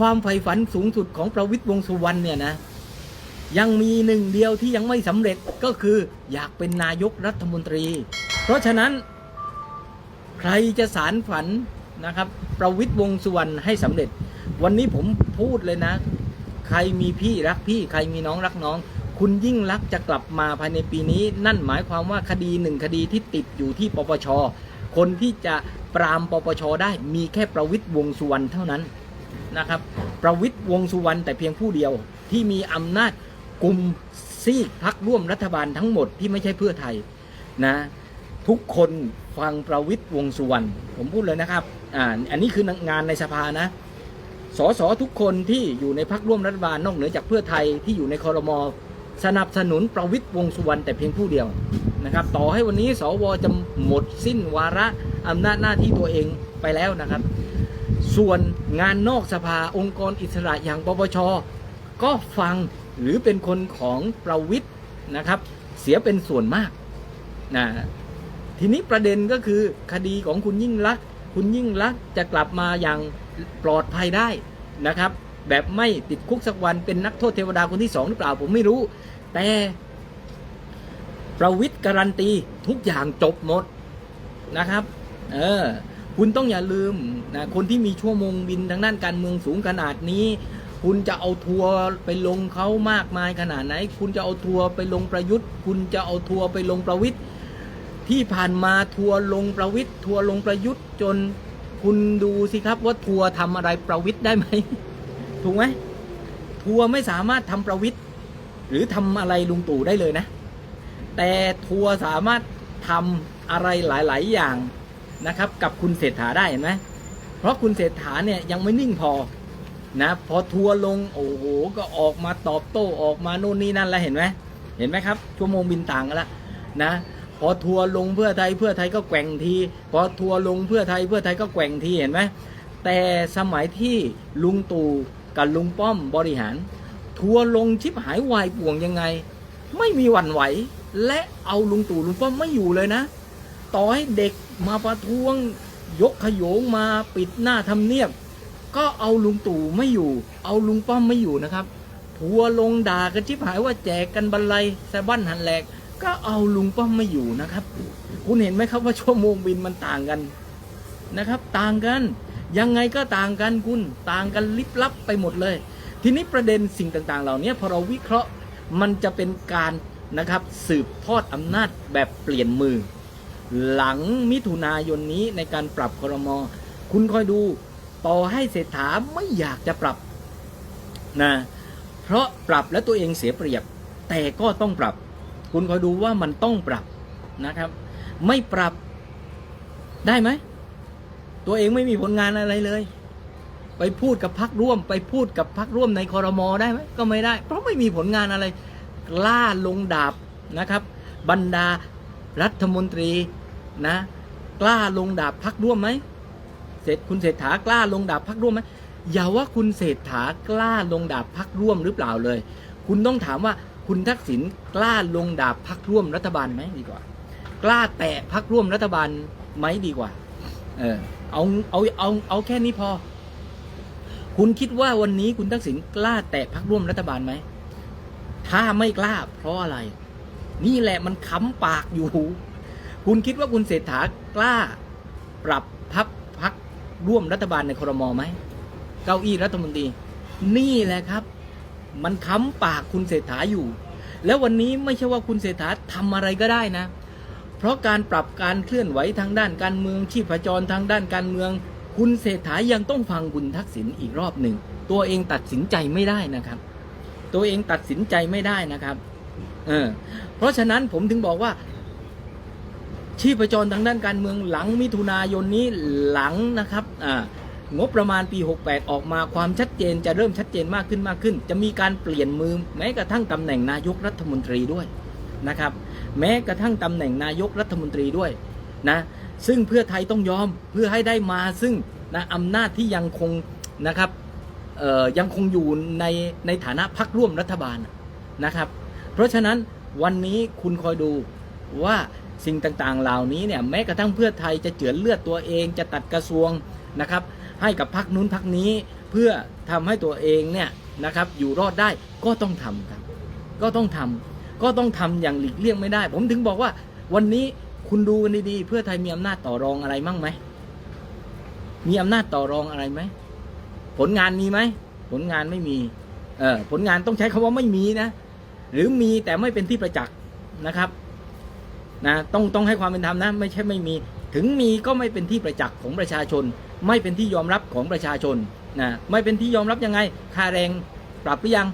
ความใฝ่ฝันสูงสุดของประวิตรวงสุวรรณเนี่ยนะยังมีหนึ่งเดียวที่ยังไม่สำเร็จก็คืออยากเป็นนายกรัฐมนตรี เพราะฉะนั้นใครจะสารฝันนะครับ ประวิตรวงสุวรรณให้สำเร็จ วันนี้ผมพูดเลยนะ ใครมีพี่รักพี่ ใครมีน้องรักน้อง คุณยิ่งรักจะกลับมาภายในปีนี้ นั่นหมายความว่าคดีหนึ่งคดีที่ติดอยู่ที่ปปช คนที่จะปรามปปชได้มีแค่ประวิตรวงสุวรรณเท่านั้น นะครับ ประวิตรวงสุวรรณแต่เพียงผู้เดียวที่มีอำนาจกลุ่มซีกพักร่วมรัฐบาลทั้งหมดที่ไม่ใช่เพื่อไทยนะทุกคนฟังประวิตรวงสุวรรณผมพูดเลยนะครับอ่าอันนี้คืองานในสภานะสสทุกคนที่อยู่ในพักร่วมรัฐบาลนอกเหนือจากเพื่อไทยที่อยู่ในคอรมอสนับสนุนประวิตรวงสุวรรณแต่เพียงผู้เดียวนะครับ ต่อให้วันนี้สวจะหมดสิ้นวาระอำนาจหน้าที่ตัวเองไปแล้วนะครับ ส่วนงานนอกสภาองค์กรอิสระอย่างปปช ก็ฟังหรือเป็นคนของประวิตรนะครับ เสียเป็นส่วนมากนะทีนี้ประเด็นก็คือคดีของคุณยิ่งลักษณ์คุณยิ่งลักษณ์จะกลับมาอย่างปลอดภัยได้นะครับ แบบไม่ติดคุกสักวันเป็นนักโทษเทวดาคนที่สองหรือเปล่าผมไม่รู้ แต่ประวิตรการันตีทุกอย่างจบหมดนะครับ เออ คุณต้องอย่าลืมนะคนที่มีชั่วโมงบินทางด้านการเมืองสูงขนาดนี้ คุณจะเอาทัวร์ไปลงเขามากมายขนาดไหน คุณจะเอาทัวร์ไปลงประยุทธ์ คุณจะเอาทัวร์ไปลงประวิทย์ที่ผ่านมาทัวร์ลงประวิทย์ทัวร์ลงประยุทธ์จนคุณดูสิครับว่าทัวร์ทำอะไรประวิทย์ได้ไหมถูกไหมทัวร์ไม่สามารถทำประวิทย์หรือทำอะไรลุงตู่ได้เลยนะ แต่ทัวร์สามารถทำอะไรหลาย ๆ อย่าง นะครับกับคุณเศรษฐาได้เห็นไหมเพราะคุณเศรษฐาเนี่ยยังไม่นิ่งพอนะพอทัวร์ลงโอ้โหก็ออกมาตอบโต้ออกมาโน่นนี่นั่นแล้วเห็นไหมเห็นไหมครับชั่วโมงบินต่างกันละนะพอทัวร์ลงเพื่อไทยเพื่อไทยก็แกว่งทีพอทัวร์ลงเพื่อไทยเพื่อไทยก็แกว่งทีเห็นไหมแต่สมัยที่ลุงตู่กับลุงป้อมบริหาร ทัวร์ลงชิบหายวายป่วงยังไง ไม่มีหวั่นไหว และเอาลุงตู่ลุงป้อมไม่อยู่เลยนะ ต่อให้เด็กมาประท้วง ยกขยงมาปิดหน้าทำเนียบ ก็เอาลุงตู่ไม่อยู่ เอาลุงป้อมไม่อยู่นะครับ ทัวลงด่ากันชิบหายว่าแจกกันบรรลัยแซบั้นหันแหลก ก็เอาลุงป้อมไม่อยู่นะครับ คุณเห็นไหมครับว่าชั่วโมงบินมันต่างกันนะครับ ต่างกันยังไงก็ต่างกันคุณต่างกันลิบลับไปหมดเลย ทีนี้ประเด็นสิ่งต่างๆ เหล่านี้พอเราวิเคราะห์มันจะเป็นการนะครับสืบทอดอำนาจแบบเปลี่ยนมือ หลังมิถุนายนนี้ในการปรับครม คุณคอยดูต่อให้เศรษฐาไม่อยากจะปรับนะเพราะปรับแล้วตัวเองเสียเปรียบ แต่ก็ต้องปรับ คุณคอยดูว่ามันต้องปรับนะครับ ไม่ปรับได้ไหม ตัวเองไม่มีผลงานอะไรเลย ไปพูดกับพักร่วม ไปพูดกับพักร่วมในคอรมอได้ไหมก็ไม่ได้ เพราะไม่มีผลงานอะไรกล้าลงดาบนะครับ บรรดา รัฐมนตรีนะ กล้าลงดาบพักร่วมไหมเสร็จคุณเศรษฐากล้าลงดาบพักร่วมไหมอย่าว่าคุณเศรษฐากล้าลงดาบพักร่วมหรือเปล่าเลย คุณต้องถามว่าคุณทักษิณกล้าลงดาบพักร่วมรัฐบาลไหมดีกว่า กล้าแตะพักร่วมรัฐบาลไหมดีกว่า เออเอาเอาเอาเอาแค่นี้พอ คุณคิดว่าวันนี้คุณทักษิณกล้าแตะพักร่วมรัฐบาลไหมถ้าไม่กล้าเพราะอะไร นี่แหละมันค้ำปากอยู่ คุณคิดว่าคุณเศรษฐากล้า ปรับพับพักร่วมรัฐบาลในครมไหม เก้าอี้รัฐมนตรี นี่แหละครับ มันค้ำปากคุณเศรษฐาอยู่ แล้ววันนี้ไม่ใช่ว่าคุณเศรษฐาทำอะไรก็ได้นะ เพราะการปรับการเคลื่อนไหวทางด้านการเมืองชีพจรทางด้านการเมือง คุณเศรษฐายังต้องฟังคุณทักษิณอีกรอบหนึ่ง ตัวเองตัดสินใจไม่ได้นะครับ ตัวเองตัดสินใจไม่ได้นะครับ เออเพราะฉะนั้นผมถึงบอกว่าชีพจรทางด้านการเมืองหลังมิถุนายนนี้หลังนะครับงบประมาณปี 68 ออกมาความชัดเจนจะเริ่มชัดเจนมากขึ้นมากขึ้น จะมีการเปลี่ยนมือแม้กระทั่งตำแหน่งนายกรัฐมนตรีด้วยนะครับ แม้กระทั่งตำแหน่งนายกรัฐมนตรีด้วยนะซึ่งเพื่อไทยต้องยอมเพื่อให้ได้มาซึ่งนะอำนาจที่ยังคงนะครับยังคงอยู่ในในฐานะพักร่วมรัฐบาลนะครับ เพราะฉะนั้นวันนี้คุณคอยดูว่าสิ่งต่างๆ เหล่านี้เนี่ยแม้กระทั่งเพื่อไทยจะเจือเลือดตัวเองจะตัดกระทรวงนะครับให้กับพักนู้นพักนี้เพื่อทำให้ตัวเองเนี่ยนะครับอยู่รอดได้ก็ต้องทำครับก็ต้องทำก็ต้องทำอย่างหลีกเลี่ยงไม่ได้ ผมถึงบอกว่าวันนี้คุณดูกันดีๆเพื่อไทยมีอำนาจต่อรองอะไรมั่งไหมมีอำนาจต่อรองอะไรไหมผลงานมีไหมผลงานไม่มีเออผลงานต้องใช้คำว่าไม่มีนะ หรือมีแต่ไม่เป็นที่ประจักษ์นะครับนะต้องต้องให้ความเป็นธรรมนะไม่ใช่ไม่มีถึงมีก็ไม่เป็นที่ประจักษ์ของประชาชน ไม่เป็นที่ยอมรับของประชาชนนะไม่เป็นที่ยอมรับยังไงค่าแรงปรับหรือยัง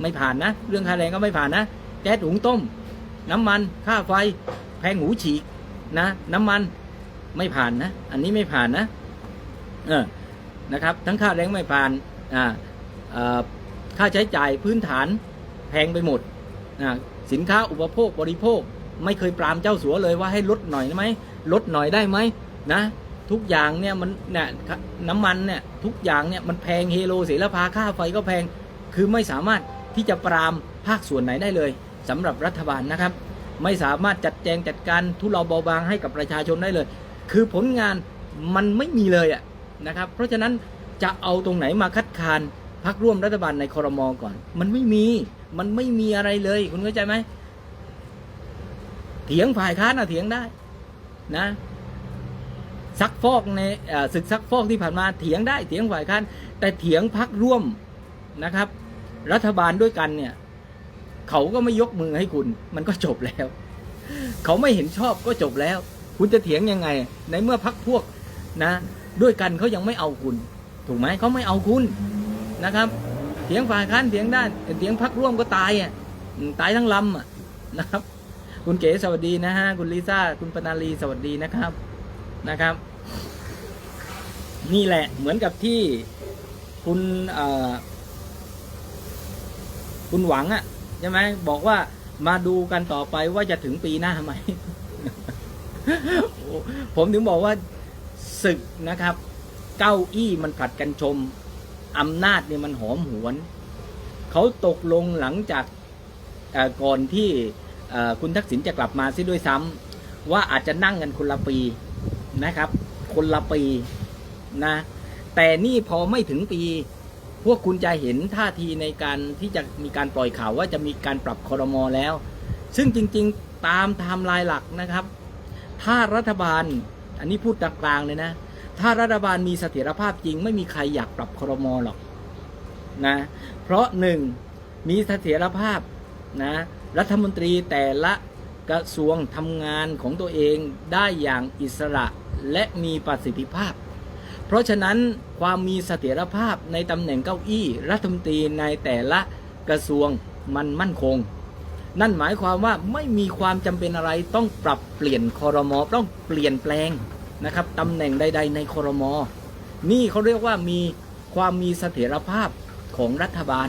ไม่ผ่านนะ เรื่องค่าแรงก็ไม่ผ่านนะ แก๊สหุงต้ม น้ำมันค่าไฟแพงหูฉีกนะน้ำมันไม่ผ่านนะ อันนี้ไม่ผ่านนะเออนะครับ ทั้งค่าแรงไม่ผ่านอ่าเอ่อค่าใช้จ่ายพื้นฐาน แพงไปหมดอ่าสินค้าอุปโภคบริโภค ไม่เคยปรามเจ้าสัวเลยว่าให้ลดหน่อยได้ไหมลดหน่อยได้ไหมนะทุกอย่างเนี่ยมันเนี่ยน้ำมันเนี่ยทุกอย่างเนี่ยมันแพงเฮโลเสรพาค่าไฟก็แพงคือไม่สามารถที่จะปรามภาคส่วนไหนได้เลยสำหรับรัฐบาลนะครับ ไม่สามารถจัดแจงจัดการทุเลาเบาบางให้กับประชาชนได้เลย คือผลงานมันไม่มีเลยอะนะครับ เพราะฉะนั้นจะเอาตรงไหนมาคัดค้านพักร่วมรัฐบาลในคอรมอก่อน มันไม่มี มันไม่มีอะไรเลย คุณเข้าใจไหมเถียงฝ่ายค้านอะเถียงได้ นะซักฟอกในศึกซักฟอกที่ผ่านมาเถียงได้เถียงฝ่ายค้านแต่เถียงพักร่วมนะครับ รัฐบาลด้วยกันเนี่ย เขาก็ไม่ยกมือให้คุณ มันก็จบแล้ว เขาไม่เห็นชอบก็จบแล้ว คุณจะเถียงยังไง ในเมื่อพักพวกนะ ด้วยกันเขายังไม่เอาคุณ ถูกไหมเขาไม่เอาคุณนะครับ เถียงฝ่ายค้านเถียงด้แต่เถียงพักร่วมก็ตายอะตายทั้งลำอะนะครับ คุณเก๋สวัสดีนะฮะคุณลิซ่าคุณปนาลีสวัสดีนะครับนะครับ นี่แหละเหมือนกับที่คุณคุณหวังอะใช่ไหมบอกว่ามาดูกันต่อไปว่าจะถึงปีหน้าไหม ผมถึงบอกว่าศึกนะครับ เก้าอี้มันผลัดกันชม อำนาจเนี่ยมันหอมหวน เขาตกลงหลังจากก่อนที่คุณทักษิณจะกลับมาซิด้วยซ้ำว่าอาจจะนั่งกันคนละปีนะครับ คนละปีนะ แต่นี่พอไม่ถึงปี พวกคุณจะเห็นท่าทีในการที่จะมีการปล่อยข่าวว่าจะมีการปรับคอรมอแล้ว ซึ่งจริงๆตามไทม์ไลน์หลักนะครับ ถ้ารัฐบาลอันนี้พูดกลางๆเลยนะ ถ้ารัฐบาลมีเสถียรภาพจริง ไม่มีใครอยากปรับคอรมอหรอกนะ เพราะหนึ่งมีเสถียรภาพนะรัฐมนตรีแต่ละกระทรวงทำงานของตัวเองได้อย่างอิสระและมีประสิทธิภาพ เพราะฉะนั้นความมีเสถียรภาพในตำแหน่งเก้าอี้ รัฐมนตรีในแต่ละกระทรวงมันมั่นคง นั่นหมายความว่าไม่มีความจำเป็นอะไรต้องปรับเปลี่ยนคอรมอต้องเปลี่ยนแปลง นะครับตำแหน่งใด ๆ ในคอรมอนี่เขาเรียกว่ามีความมีเสถียรภาพของรัฐบาล